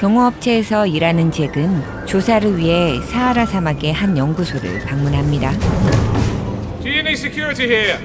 경호업체에서 일하는 잭은 조사를 위해 사하라 사막의 한 연구소를 방문합니다. Do you need security here?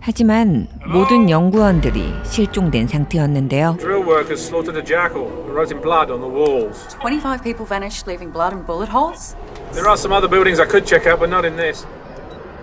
하지만 모든 연구원들이 실종된 상태였는데요. Drill workers slaughtered a jackal, writing blood on the walls. 25 people vanished, leaving blood and bullet holes? There are some other buildings I could check out, but not in this.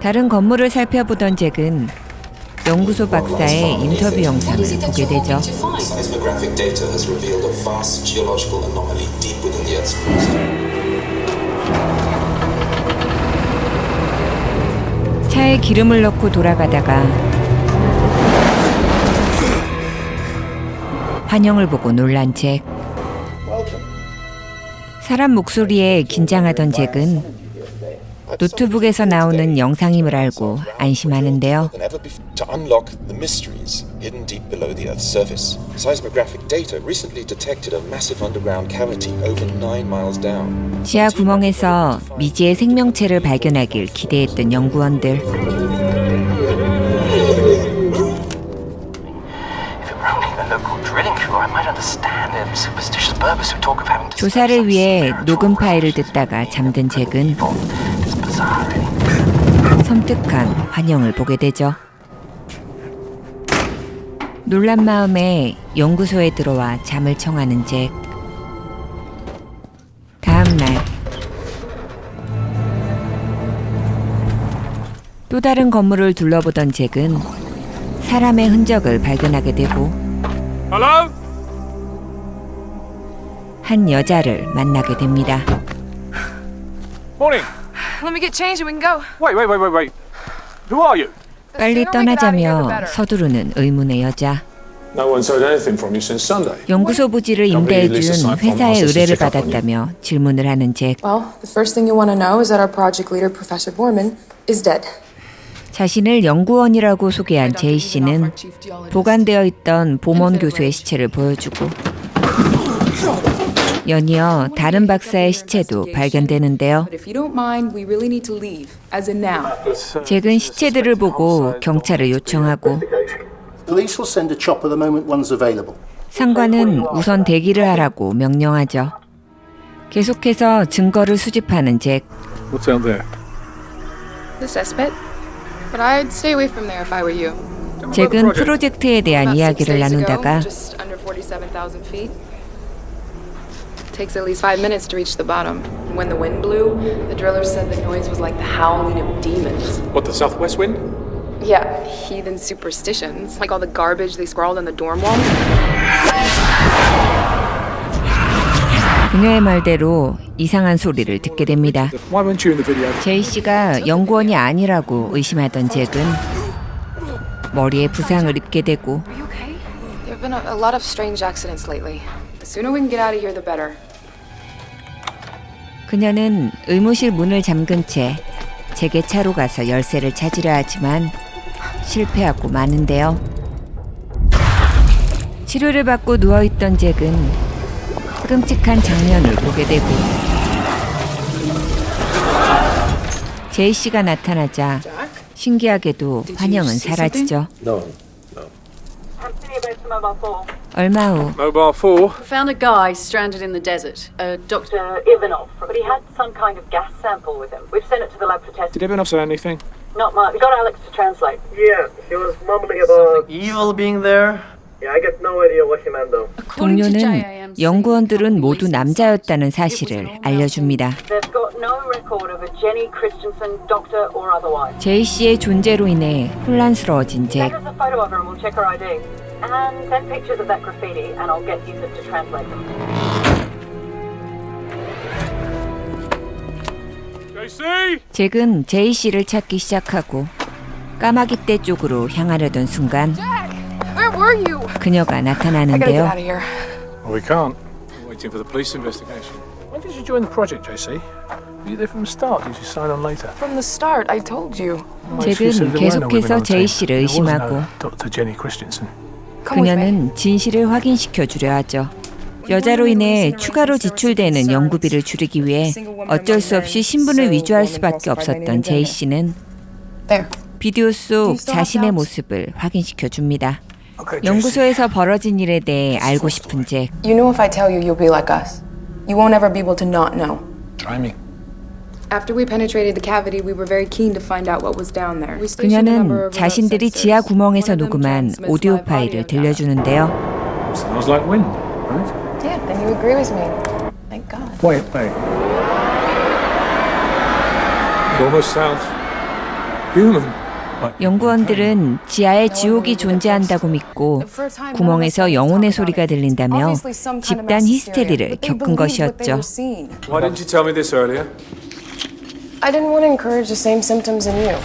다른 건물을 살펴보던 잭은 연구소 박사의 인터뷰 영상을 보게 되죠. 차에 기름을 넣고 돌아가다가 환영을 보고 놀란 잭. 사람 목소리에 긴장하던 잭은 노트북에서 나오는 영상임을 알고 안심하는데요. To unlock the mysteries hidden deep below the Earth's surface. Seismographic data recently detected a massive underground cavity over nine miles down. 지하 구멍에서 미지의 생명체를 발견하길 기대했던 연구원들. 조사를 위해 녹음 파일을 듣다가 잠든 잭은. 섬뜩한 환영을 보게 되죠. 놀란 마음에 연구소에 들어와 잠을 청하는 잭. 다음 날. 또 다른 건물을 둘러보던 잭은 사람의 흔적을 발견하게 되고 Hello? 한 여자를 만나게 됩니다. Morning. Let me get changed and we can go. Wait, wait, wait, wait, wait. Who are you? 빨리 떠나자며 서두르는 의문의 여자. No one's heard anything from you since Sunday. 연구소 부지를 임대해준 회사의 의뢰를 받았다며 질문을 하는 잭. Well, the first thing you want to know is that our project leader, Professor Borman, is dead. 자신을 연구원이라고 소개한 제이 씨는 보관되어 있던 보먼 교수의 시체를 보여주고 연이어 다른 박사의 시체도 발견되는데요. But if you don't mind, we really need to leave, as in now. 잭은 시체들을 보고 경찰을 요청하고 Police will send a chopper the moment one's available. 상관은 우선 대기를 하라고 명령하죠. 계속해서 증거를 수집하는 잭. What's out there? The cesspit? But I'd stay away from there if I were you. 잭은 프로젝트에 대한 이야기를 나누다가 Takes at least five minutes to reach the bottom. When the wind blew, the drillers said the noise was like the howling of demons. What, the southwest wind? Yeah, heathen superstitions, like all the garbage they scrawled on the dorm walls. 그녀의 말대로 이상한 소리를 듣게 됩니다. Why weren't you in the video? 제이 씨가 연구원이 아니라고 의심하던 잭은 머리에 부상을 입게 되고 Are you okay? There have been a, a lot of strange accidents lately. The sooner we can get out of here, the better. 그녀는 의무실 문을 잠근 채 잭의 차로 가서 열쇠를 찾으려 하지만 실패하고 마는데요. 치료를 받고 누워있던 잭은 끔찍한 장면을 보게 되고 제이 씨가 나타나자 신기하게도 환영은 사라지죠. 얼마 후 Mobile 4. Found a guy stranded in the desert. A doctor. Dr. Ivanov, but he had some kind of gas sample with him. We've sent it to the lab for testing. Did Ivanov say anything? Not much. We got Alex to translate. Yeah, he was mumbling about. Evil being there? Yeah, I get no idea what he meant though. According to 동료는 JIMC, 연구원들은 모두 남자였다는 사실을 알려줍니다. They've got no record of a Jenny Christensen, doctor or otherwise. 제이 씨의 존재로 인해 혼란스러워진 잭. Send us a photo of her and we'll check her ID. And send pictures of that graffiti and I'll get Yusuf to translate them. JC! 잭은 제이 씨를 찾기 시작하고 까마귀 떼 쪽으로 향하려던 순간 Where were you? 그녀가 나타나는데요. Well, we can't. We're waiting for the police investigation. When did you join the project, JC? Were you there from the start? Did you sign on later? From the start, I told you. 잭은 계속해서 제이 씨를 의심하고 Dr. Jenny Christensen. 그녀는 진실을 확인시켜 주려 하죠. 여자로 인해 추가로 지출되는 연구비를 줄이기 위해 어쩔 수 없이 신분을 위조할 수밖에 없었던 제이 씨는 There. 비디오 속 자신의 모습을 확인시켜 줍니다. 연구소에서 벌어진 일에 대해 알고 싶은 잭. You know if I tell you, you'll be like us. You won't ever be able to not know. Try me. 그녀는 자신들이. 지하 구멍에서 녹음한 오디오 파일을. 들려주는데요. Sounds like wind, right? Yeah, then you agree with me. Thank God. Wait, wait. It almost sounds human. 연구원들은 지하에 지옥이 존재한다고 믿고 구멍에서 영혼의 소리가 들린다며 집단 히스테리를 겪은 것이었죠. Why didn't you tell me this earlier? I didn't want to encourage the same symptoms in you.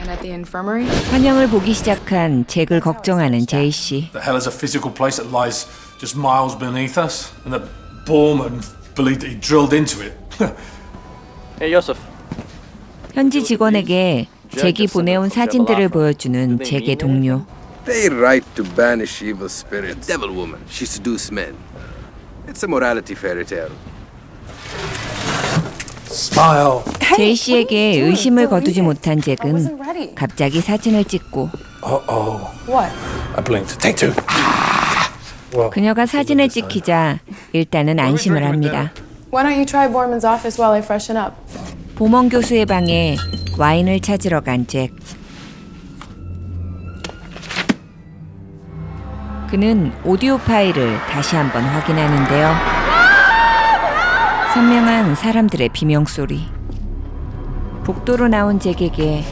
And at the infirmary? 환영을 보기 시작한 잭을 걱정하는 제이 씨. The hell is a physical place that lies just miles beneath us, and that Borman believed that he drilled into it. Hey, Yosef. 현지 직원에게 잭이 보내온 사진들을 보여주는 잭의 동료. They right to banish evil spirits. Devil woman, she seduce men. It's a morality fairy tale. Smile. 제이 씨에게 의심을 거두지 못한 잭은 갑자기 사진을 찍고 Uh oh. What? I blinked. Take two. 그녀가 사진을 찍히자 일단은 안심을 합니다. Why don't you try Borman's office while I freshen up? 보먼 교수의 방에 와인을 찾으러 간 잭. 그는 오디오 파일을 다시 한번 확인하는데요. 선명한 사람들의 비명 소리. 복도로 나온 잭에게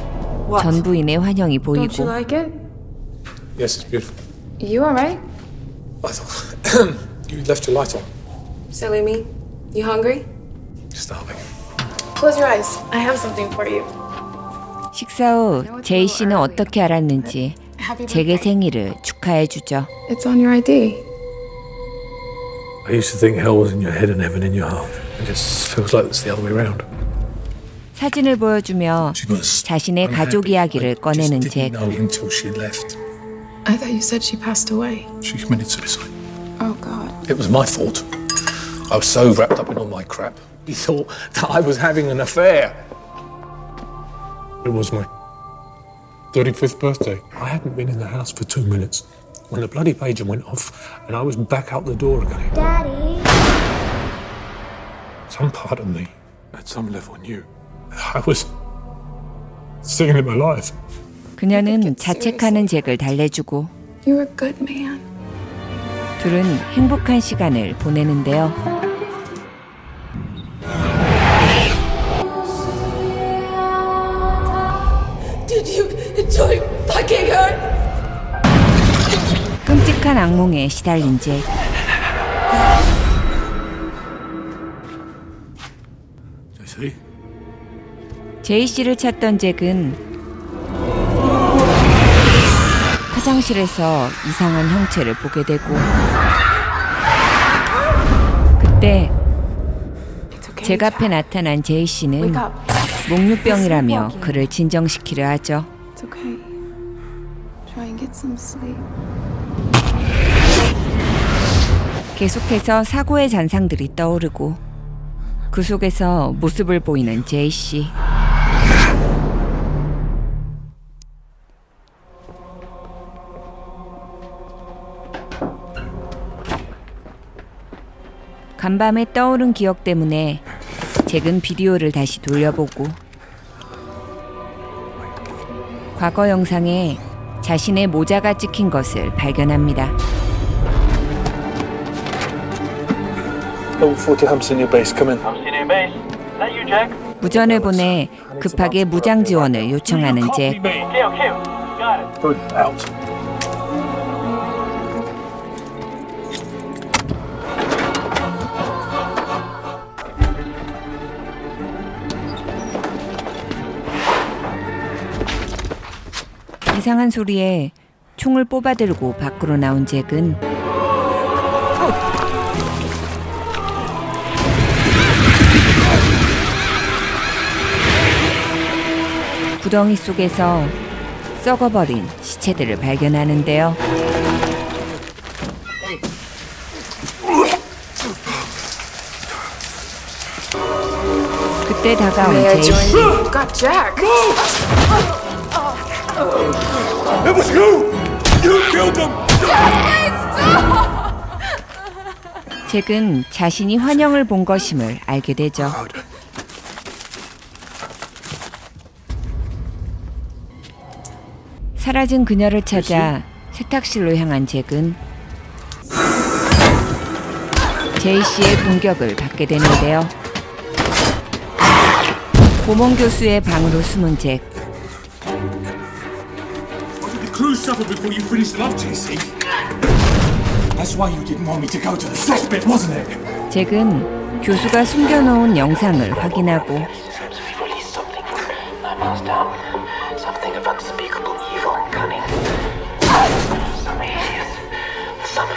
전 부인의 환영이 Don't you 보이고 like it? Yes, it's beautiful. You alright? I thought you left your light on. Silly me. You hungry? Starving. Close your eyes. I have something for you. 식사 후 제이 씨는 어떻게 알았는지 Happy 잭의 birthday. 생일을 축하해 주죠. It's on your ID. I used to think hell was in your head and heaven in your heart. It just feels like it's the other way around. 사진을 보여주며 She was 자신의 가족 이야기를 꺼내는 just 잭. didn't know until she left. I thought you said she passed away. She committed suicide. Oh, God. It was my fault. I was so wrapped up in all my crap. He thought that I was having an affair. It was my 35th birthday. I hadn't been in the house for two minutes when the bloody pager went off and I was back out the door again. Daddy. Some part of me, at some level, knew I was singing in my life. 그녀는 자책하는 잭을 달래주고 You're a good man. 둘은 행복한 시간을 보내는데요. Did you enjoy fucking her? 끔찍한 악몽에 시달린 잭. 제이 씨를 찾던 잭은 화장실에서 이상한 형체를 보게 되고 그때 잭 앞에 나타난 제이 씨는. 목류병이라며 그를 진정시키려 하죠. 계속해서 사고의 잔상들이 떠오르고 그 속에서 모습을 보이는 제이 씨. 간밤에 떠오른 기억 때문에 잭은 비디오를 다시 돌려보고 과거 영상에 자신의 모자가 찍힌 것을 발견합니다. Level 40 Hampton, your base. Come in. I'm senior base. Is that you, Jack? 무전을 보내 급하게 무장 지원을 요청하는 잭. Okay, okay. Got it. Good. Out. 이상한 소리에 총을 뽑아들고 밖으로 나온 잭은 구덩이 속에서 썩어버린 시체들을 발견하는데요. 그때 다가온 제이 join 씨. It was you! You killed them! 잭은 자신이 환영을 본 것임을 알게 되죠. 사라진 그녀를 찾아 세탁실로 향한 잭은 제이 씨의 공격을 받게 되는데요. 고몽 교수의 방으로 숨은 잭. suffer before you finished them up, JC? That's why you didn't want me to go to the sex bit, wasn't it? 잭은 교수가 숨겨놓은 영상을 확인하고 Release something nine miles down. Something of unspeakable evil and cunning. Some alias. Some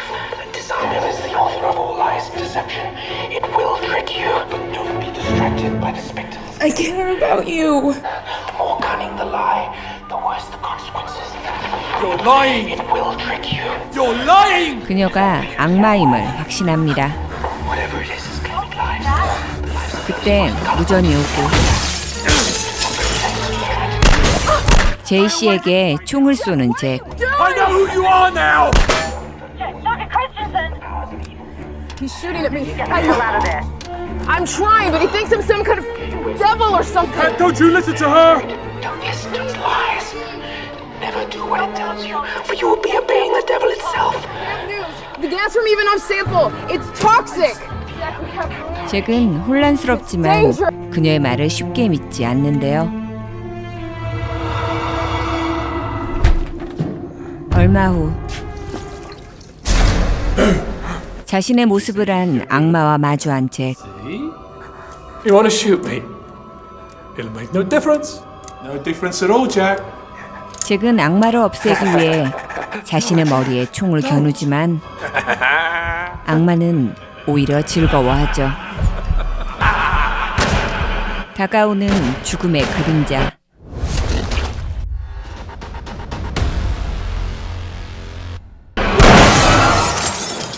desire is the author of all lies and deception. It will trick you, but don't be distracted by the spectacles. I care about you. 그녀가 악마임을 확신합니다. 그때 무전이 오고 제이 씨에게 총을 쏘는 잭. I know who you are now! Dr. Christensen! He's shooting at me. Get the hell out of there. I'm trying, but he thinks I'm some kind of devil or something. Cat, don't you listen to her! Don't listen to its lies. Never do what it tells you, for you will be obeying the devil itself. The gas from even off sample. It's toxic. 잭은 혼란스럽지만 그녀의 말을 쉽게 믿지 않는데요. 얼마 후 자신의 모습을 한 악마와 마주한 잭. You want to shoot me? It'll make no difference. No difference at all, Jack. 잭은 악마를 없애기 위해 자신의 머리에 총을 겨누지만 악마는 오히려 즐거워하죠. 다가오는 죽음의 그림자.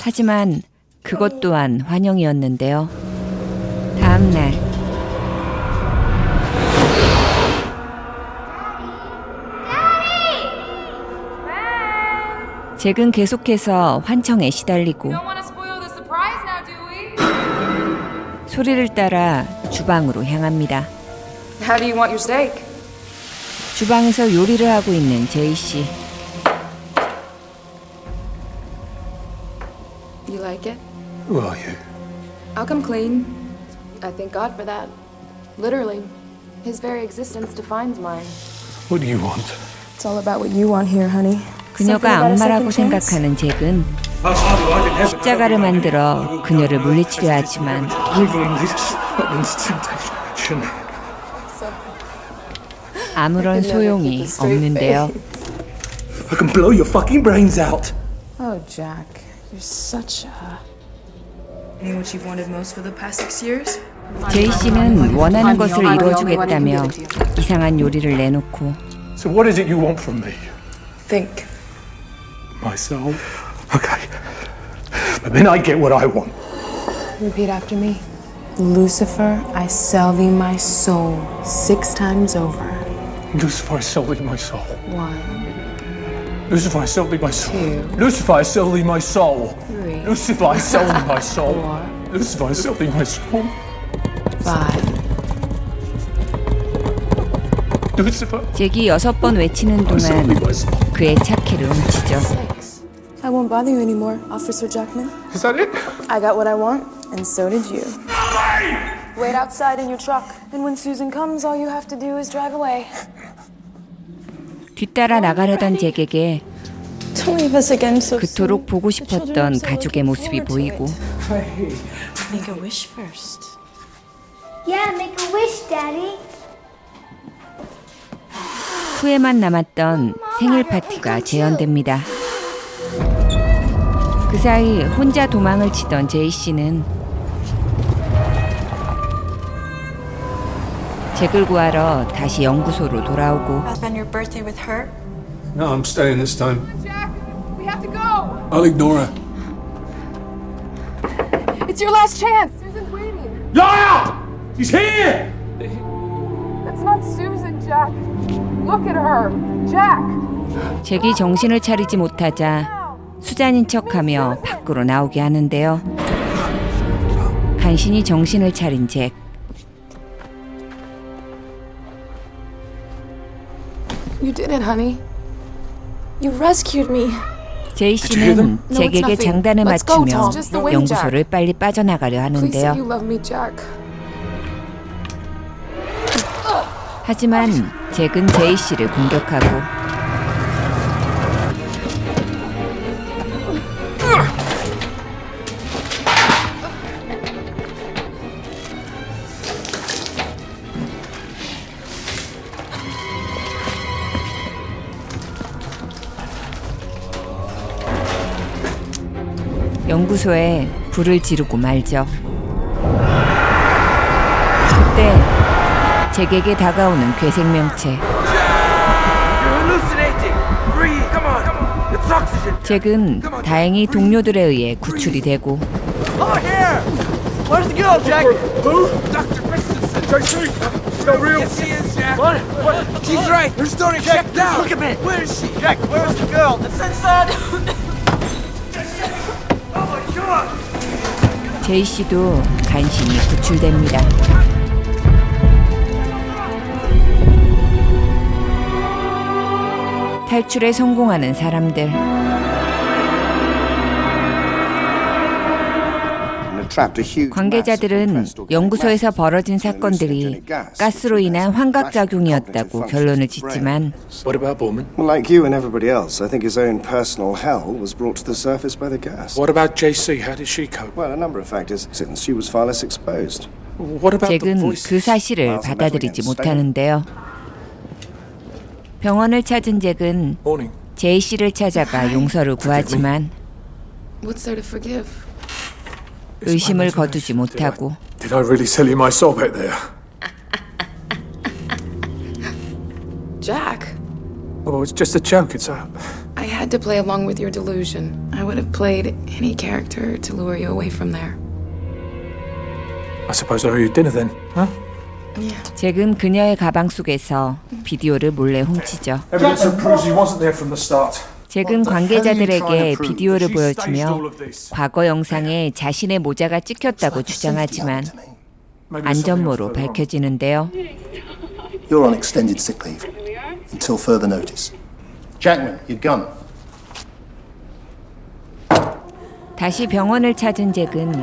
하지만 그것 또한 환영이었는데요. 다음 날 잭은 계속해서 환청에 시달리고? 소리를 따라 주방으로 향합니다. How do you want your steak? 주방에서 요리를 하고 있는 제이 씨. You like it? Who are you? I'll come clean. I thank God for that. Literally. His very existence defines mine. What do you want? It's all about what you want here, honey. 그녀가 악마라고 생각하는 잭은 십자가를 만들어 그녀를 물리치려 하지만 아무런 소용이 없는데요. I can blow your fucking brains out! Oh, Jack, you're such a. You know what you've wanted most for the past six years? 제이 씨는 원하는 것을 이루어주겠다며 이상한 요리를 내놓고 So what is it you want from me? Think. My soul? Okay. But then I get what I want. Repeat after me. Lucifer, I sell thee my soul six times over. Lucifer, I sell thee my soul. One, Lucifer, I sell thee my soul. Two. Lucifer, I sell thee my soul. three, Lucifer, I sell thee my soul. four, Lucifer, I sell thee my soul. five. Lucifer, 잭이 여섯 번 외치는 I sell thee 동안 my soul. 그의 차키를 훔치죠. I won't bother you anymore, Officer Jackman. Is that it? I got what I want, and so did you. Wait outside in your truck, and when Susan comes, all you have to do is drive away. 뒤따라 나가려던 잭에게 Don't leave us again so 그토록 보고 싶었던 가족의 모습이 보이고 Make a wish first. Yeah, make a wish, Daddy. 후회만 남았던 생일 파티가 재현됩니다. 그 사이 혼자 도망을 치던 제이 씨는 잭을 구하러 다시 연구소로 돌아오고 Spend your birthday with her? No, I'm staying this time. Jack, we have to go. I'll ignore her. It's your last chance. Susan's waiting. Liar! She's here! That's not Susan, Jack. Look at her. Jack. 잭이 정신을 차리지 못하자 수잔인 척하며 밖으로 나오게 하는데요. 간신히 정신을 차린 잭. You did it, honey. You rescued me. 제이? 씨는 잭에게. 장단을 맞추며 연구소를 빨리 빠져나가려 하는데요. 하지만 잭은 제이 씨를 공격하고 연구소에 불을 지르고 말죠. 그때 잭에게 다가오는 괴생명체. 잭은 다행히 동료들에 의해 구출이 되고 제이 씨도 간신히 구출됩니다. 탈출에 성공하는 사람들. 관계자들은 연구소에서 벌어진 사건들이 가스로 인한 환각작용이었다고 결론을 짓지만 What about Borman? Well, like you and everybody else, I think his own personal hell was brought to the surface by the gas. What about JC? How did she cope? Well, a number of factors, since she was far less exposed. What about the 잭은? 그 사실을 받아들이지 못하는데요. 병원을 찾은 잭은. 제이 씨를 찾아가 용서를 구하지만 의심을 거두지 못하고 Did I really sell you my soul back there? Jack, Oh, it's just a joke. It's a. I had to play along with your delusion. I would have played any character to lure you away from there. I suppose I owe you dinner then, huh? 잭은 그녀의 가방 속에서 비디오를 몰래 훔치죠. Evidence that proves he wasn't there from the start. 잭은 관계자들에게 비디오를 보여주며 과거 영상에 자신의 모자가 찍혔다고 주장하지만 안전모로 밝혀지는데요. You're on extended sick leave until further notice. Jackman, your gun. 다시 병원을 찾은 잭은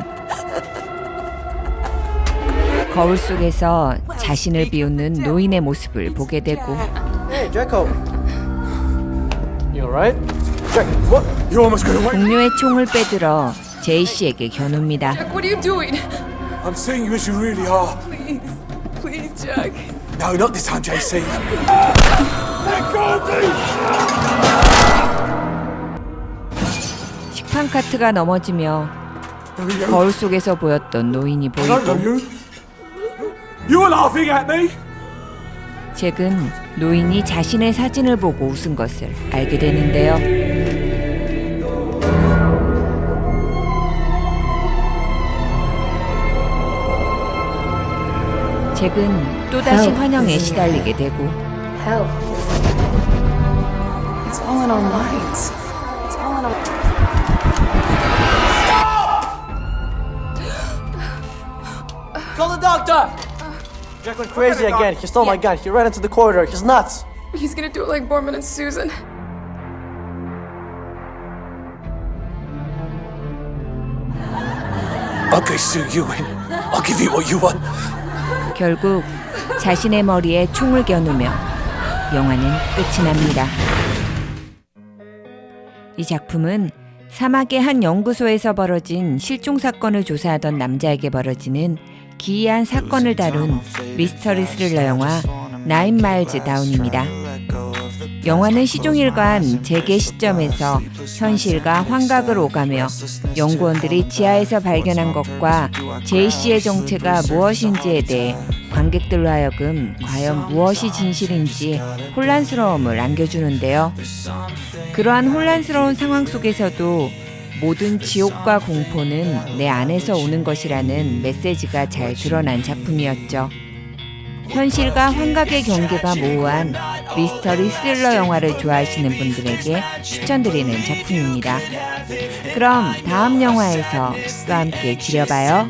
거울 속에서 자신을 비웃는 노인의 모습을 보게 되고 Hey. 동료의 총을 빼들어 제이 씨에게 겨눕니다. Jack, what are you doing? I'm seeing you as you really are. Please, please, Jack. No, not this time, JC. Let go of me! 식판 카트가 넘어지며 거울 속에서 보였던 노인이 보이고 you. You were laughing at me. 잭은 노인이 자신의 사진을 보고 웃은 것을 알게 되는데요. 잭은 또다시 환영에 시달리게 되고 Hell. It's all in our minds. It's all in our. Call the doctor! Jack went crazy again. He stole my gun. He ran into the corridor. He's nuts. He's gonna do it like Borman and Susan. I'll go sue you in. I'll give you what you want. 결국 자신의 머리에 총을 겨누며 영화는 끝이 납니다. 이 작품은 사막의 한 연구소에서 벌어진 실종 사건을 조사하던 남자에게 벌어지는 기이한 사건을 다룬 미스터리 스릴러 영화 나인 마일즈 다운입니다. 영화는 시종일관 재개 시점에서 현실과 환각을 오가며 연구원들이 지하에서 발견한 것과 제이 씨의 정체가 무엇인지에 대해 관객들로 하여금 과연 무엇이 진실인지 혼란스러움을 안겨주는데요. 그러한 혼란스러운 상황 속에서도 모든 지옥과 공포는 내 안에서 오는 것이라는 메시지가 잘 드러난 작품이었죠. 현실과 환각의 경계가 모호한 미스터리 스릴러 영화를 좋아하시는 분들에게 추천드리는 작품입니다. 그럼 다음 영화에서 또 함께 지려봐요.